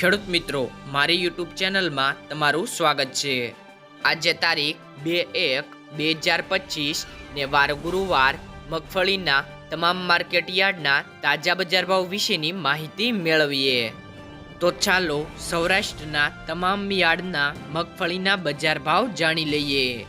ખેડૂત મિત્રો, મારી યુટ્યુબ ચેનલમાં તમારું સ્વાગત છે. આજે તારીખ બે એક બે હજાર પચીસ ને વાર ગુરુવાર મગફળીના તમામ માર્કેટ યાર્ડના તાજા બજાર ભાવ વિશેની માહિતી મેળવીએ. તો ચાલો સૌરાષ્ટ્રના તમામ યાર્ડના મગફળીના બજાર ભાવ જાણી લઈએ.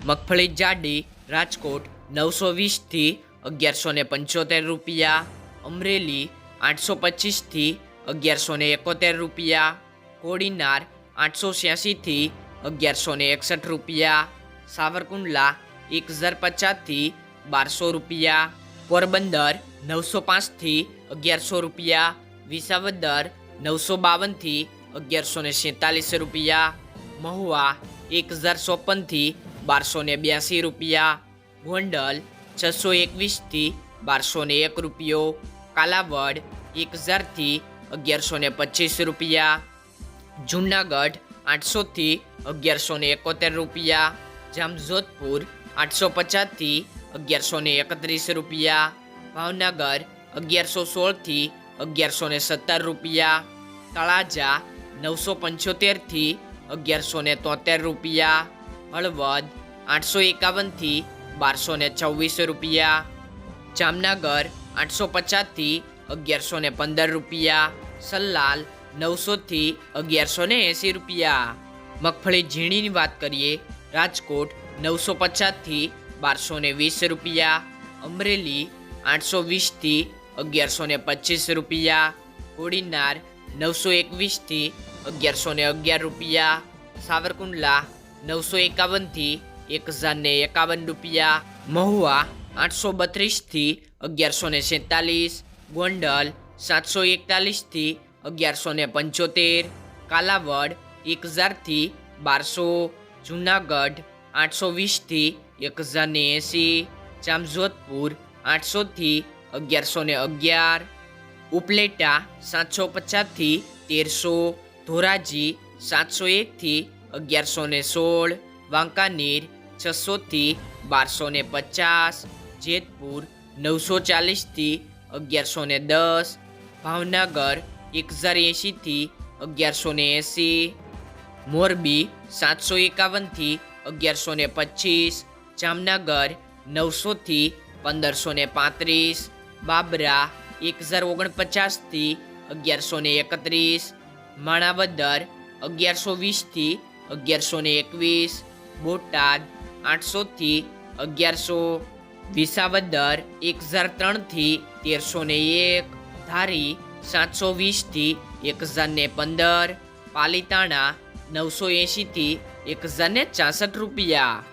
મગફળી જાડી રાજકોટ નવસો વીસથી અગિયારસો ને પંચોતેર રૂપિયા, અમરેલી આઠસો પચીસથી અગિયારસો ને એકોતેર રૂપિયા, કોડીનાર આઠસો છ્યાસીથી અગિયારસો ને એકસઠ રૂપિયા, સાવરકુંડલા એક હજાર પચાસથી બારસો રૂપિયા, પોરબંદર નવસો પાંચથી અગિયારસો રૂપિયા, વિસાવદર નવસો બાવનથી અગિયારસો ને સેતાલીસ રૂપિયા, મહુવા એક હજાર ચોપનથી બારસો ને બ્યાસી રૂપિયા, ગોંડલ છસો એકવીસથી બારસો ને એક રૂપિયો, કાલાવડ એક હજારથી અગિયારસો ને પચીસ રૂપિયા. જુનાગઢ આઠસોથી અગિયારસો ને એકોતેર રૂપિયા. જામજોધપુર આઠસો પચાસથી અગિયારસો ને એકત્રીસ રૂપિયા. ભાવનગર અગિયારસો સોળથી અગિયારસો ને સત્તર રૂપિયા. તળાજા નવસો પંચોતેરથી અગિયારસો ને તોતેર રૂપિયા. હળવદ આઠસો એકાવનથી બારસો ને છવ્વીસ રૂપિયા. જામનગર આઠસો પચાસથી અગિયારસો ને પંદર રૂપિયા. સલ્લાલ નવસોથી અગિયારસો ને એંસી રૂપિયા. મગફળી ઝીણીની વાત કરીએ, રાજકોટ નવસો પચાસથી બારસો ને વીસ રૂપિયા. અમરેલી આઠસો વીસથી અગિયારસો ને પચીસ રૂપિયા. કોડીનાર નવસો એકવીસથી અગિયારસો ને અગિયાર રૂપિયા. સાવરકુંડલા નવસો એકાવનથી એક હજાર ને એકાવન રૂપિયા. મહુવા આઠસો બત્રીસથી અગિયારસો ને ગોંડલ સાતસો એકતાલીસથી અગિયારસો ને પંચોતેર, કાલાવડ એક હજારથી બારસો, જુનાગઢ આઠસો વીસથી એક હજાર ને એંસી જામજોધપુર આઠસોથી અગિયારસો ને અગિયાર, ઉપલેટા સાતસો પચાસથી તેરસો, ધોરાજી સાતસો એકથી અગિયારસો ને સોળ, વાંકાનેર છસોથી બારસો ને પચાસ, જેતપુર નવસો ચાલીસથી અગિયારસો ને દસ ભાવનગર એક હજાર એંશીથી અગિયારસો ને એંસી. મોરબી સાતસો એકાવનથી અગિયારસો ને પચીસ. જામનગર નવસોથી પંદરસો ને પાંત્રીસ. બાબરા એક હજાર ઓગણપચાસથી અગિયારસો ને એકત્રીસ. માણાવદર અગિયારસો વીસથી અગિયારસો ને એકવીસ. બોટાદ આઠસોથી અગિયારસો. વિસાવદર એક હજાર ત્રણથી તેરસો ને એક. ધારી સાતસો વીસથી એક હજારને પંદર પાલીતાણા નવસો એંશીથી એક હજારને ચાસઠ રૂપિયા.